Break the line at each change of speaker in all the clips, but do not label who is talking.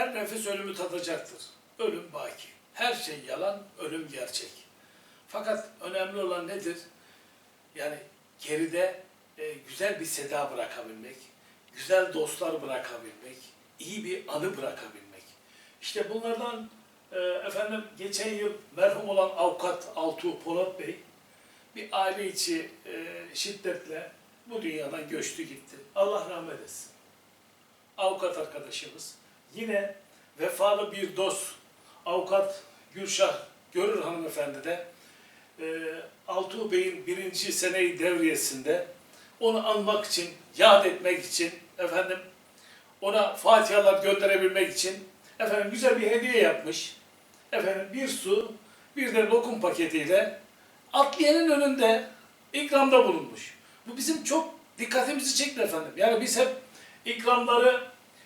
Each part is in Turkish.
Her nefes ölümü tadacaktır. Ölüm baki. Her şey yalan, ölüm gerçek. Fakat önemli olan nedir? Yani geride e, güzel bir seda bırakabilmek, güzel dostlar bırakabilmek, iyi bir anı bırakabilmek. İşte bunlardan e, efendim geçen yıl merhum olan avukat Altuğ Polat Bey bir aile içi e, şiddetle bu dünyadan göçtü gitti. Allah rahmet etsin. Avukat arkadaşımız. Yine vefalı bir dost avukat Gülşah Görür hanımefendi de e, Altuğ Bey'in birinci seneyi devriyesinde onu anmak için, yad etmek için efendim ona fatihalar gönderebilmek için efendim güzel bir hediye yapmış. Efendim bir su, bir de lokum paketiyle atlayanın önünde ikramda bulunmuş. Bu bizim çok dikkatimizi çekti efendim. Yani biz hep ikramları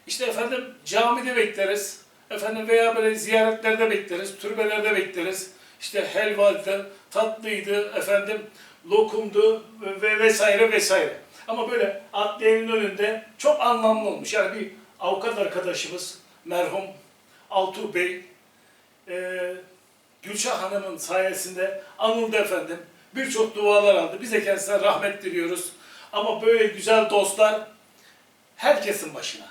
işte efendim camide bekleriz. Efendim veya böyle ziyaretlerde bekleriz, türbelerde bekleriz. İşte helvaydı, tatlıydı, efendim lokumdu ve vesaire vesaire. Ama böyle atlayanın önünde çok anlamlı olmuş. Yani bir avukat arkadaşımız merhum Altuğ Bey e, Gülşah Hanım'ın sayesinde anıldı efendim. Birçok dualar aldı. Biz de kendisine rahmet diliyoruz. Ama böyle güzel dostlar herkesin başına.